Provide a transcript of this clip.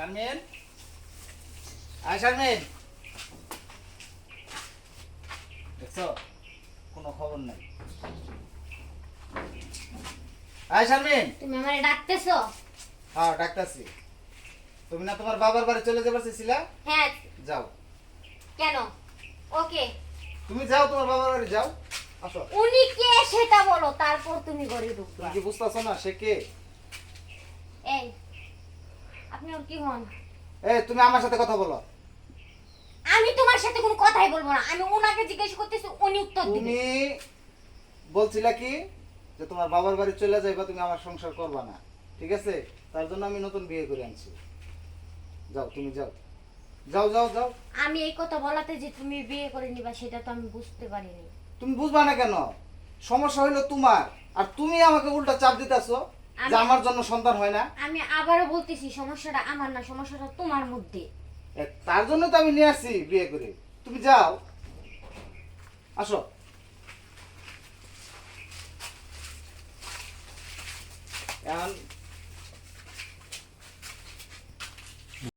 শারমিন? আয় শারমিন। দেখছ? কোনো খবর নাই। আয় শারমিন। তুমি আমারে ডাকতেছো? হ্যাঁ ডাক্তারছি তুমি না তোমার বাবার বাড়ি চলে যাবার চেয়েছিলা হ্যাঁ। যাও। কেন? ওকে। তুমি যাও তোমার বাবার বাড়ি যাও। আসো। উনি কে সেটা বলো তারপর তুমি ঘরে ঢুকবা। তুমি কি বুঝতেছো না সে কে? এই। আপনি ওর কি হন? এ তুমি আমার সাথে কথা বলো। আমি তোমার সাথে কোনো কথাই বলব না। আমি ওনাকে জিজ্ঞেস করতেছি উনি উত্তর দিবে। তুমি বলছিলা কি? যে তোমার বাবার বাড়ি চলে যাইবা তুমি আমার সংসার করবা না। ঠিক আছে? তার জন্য আমি নতুন বিয়ে করে আনছি। যাও তুমি যাও। যাও যাও যাও। আমি এই কথা বলাতে যে তুমি বিয়ে করে নিবা সেটা তো আমি বুঝতে পারিনি। তুমি বুঝবা না কেন? সমস্যা হইল তোমার। আর তুমি আমাকে উল্টা চাপ দিতেছো। যে আমার জন্য সন্তান হয় না। আমি আবারও বলতেছি সমস্যাটা আমার না সমস্যাটা তোমার মধ্যে। তার জন্য তো আমি নিয়ে আসছি বিয়ে করে। তুমি যাও। আসো। এখন